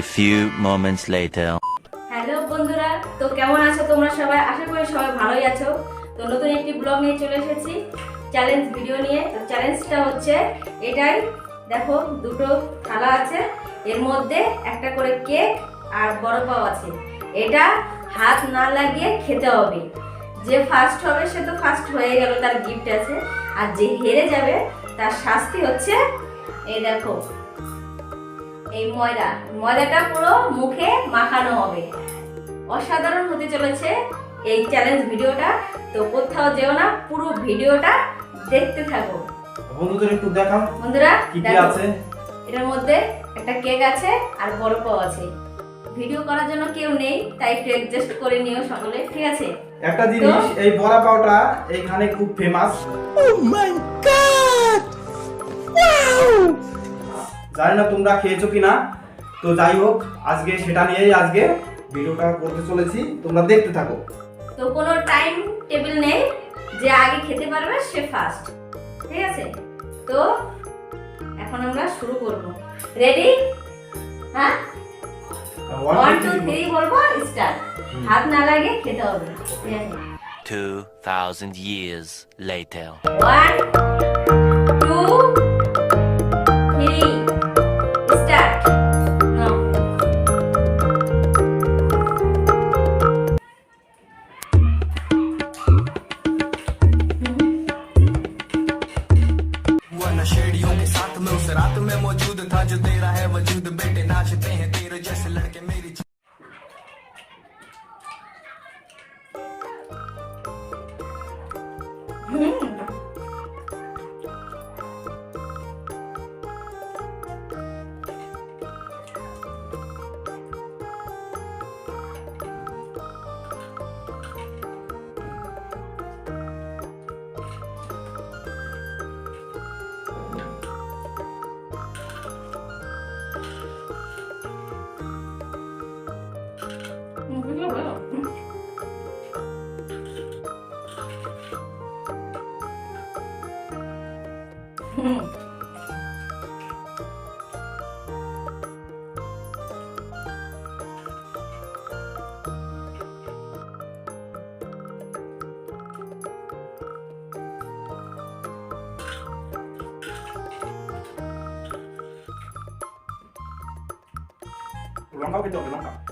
Few moments later. Hello বন্ধুরা, তো কেমন আছো তোমরা সবাই? আশা করি সবাই ভালোই আছো। তো নতুন একটি ব্লগ নিয়ে চলে এসেছি চ্যালেঞ্জ ভিডিও নিয়ে। তো চ্যালেঞ্জটা হচ্ছে এটাই। দেখো, দুটো থালা আছে, এর মধ্যে একটা করে কেক আর বড় আছে। এটা হাত না লাগিয়ে খেতে হবে। যে ফার্স্ট হবে, সে তো ফার্স্ট হয়ে গেল, তার গিফট আছে। আর যে হেরে যাবে, তার শাস্তি হচ্ছে, এই দেখো এই ময়দা। ময়দাটা পুরো মুখে মাখানো হবে। অসাধারণ হতে চলেছে এই চ্যালেঞ্জ ভিডিওটা। তো কোথাও যেও না পুরো ভিডিওটা দেখতে থাকো। বন্ধুদের একটু দেখাও। বন্ধুরা কি কি আছে? এটার মধ্যে একটা কেক আছে আর বড় পাও আছে। ভিডিও করার জন্য কেউ নেই তাই একটু অ্যাডজাস্ট করে নিও সকলে ঠিক আছে? একটা জিনিস এই বড়া পাওটা এইখানে খুব ফেমাস জানি না তোমরা খেয়েছো কি না তো যাই হোক আজকে সেটা নিয়েই আজকে ভিডিওটা করতে চলেছি। তোমরা দেখতে থাকো। তো কোনো টাইম টেবিল নেই যে আগে খেতে পারবে সে ফার্স্ট ঠিক আছে? তো এখন আমরা শুরু করব। রেডি হ্যাঁ? ওয়ান টু থ্রি বলব স্টার্ট হাত না লাগে খেতে হবে 2000 years later 1 में मौजूद था जो तेरा है वजूद बेटे হুম লঙ্কাও খেতে হবে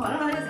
লঙ্কা ভালো হয়ে গেছে এই,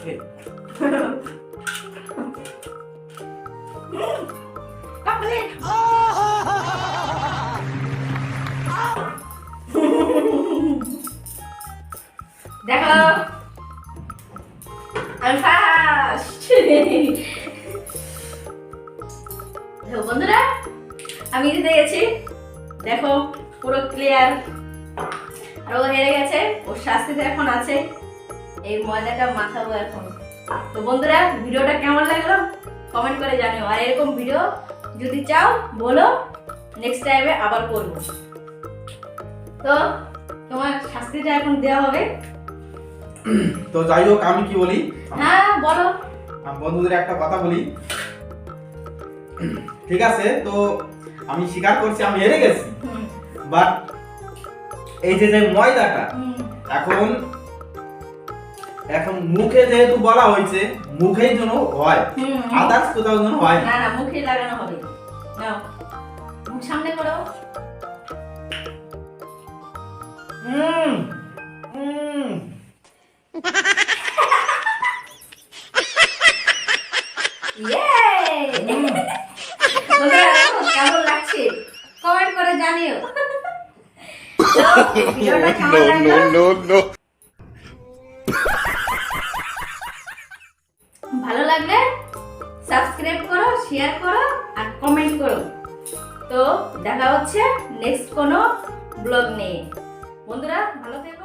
দেখো আমি ফার্স্ট দেখো বন্ধুরা। আমি জিতে গেছি দেখো পুরো ক্লিয়ার আর ও হেরে গেছে। ওর শাস্তিতে এখন আছে। এই ময়দাটা মাখাবো এখন। তো বন্ধুরা ভিডিওটা কেমন লাগল? কমেন্ট করে জানিও। আর এরকম ভিডিও যদি চাও বলো নেক্সট টাইমে আবার করব। তো তোমার শাস্তিটা এখন দেওয়া হবে। তো যাই হোক আমি কি বলি? হ্যাঁ বলো। বন্ধুদের একটা কথা বলি। ঠিক আছে তো আমি স্বীকার করছি আমি হেরে গেছি। বাট এই যে যে ময়দাটা এখন এখন মুখে যেহেতু বলা হয়েছে মুখেই যেন হয়। হুম, হুম। আদার্স কোথাও যেন হয়। না। না মুখে লাগানো হবে। নাও। মুখ সামনে করো। ইয়ে বন্ধুরা দেখো কেমন লাগছে? কমেন্ট করে জানিও। ভিডিওটা কেমন লাগল? ভালো লাগলে সাবস্ক্রাইব করো শেয়ার করো আর কমেন্ট করো। তো দেখা হচ্ছে নেক্সট কোনো ব্লগ নিয়ে। বন্ধুরা, ভালো থেকো।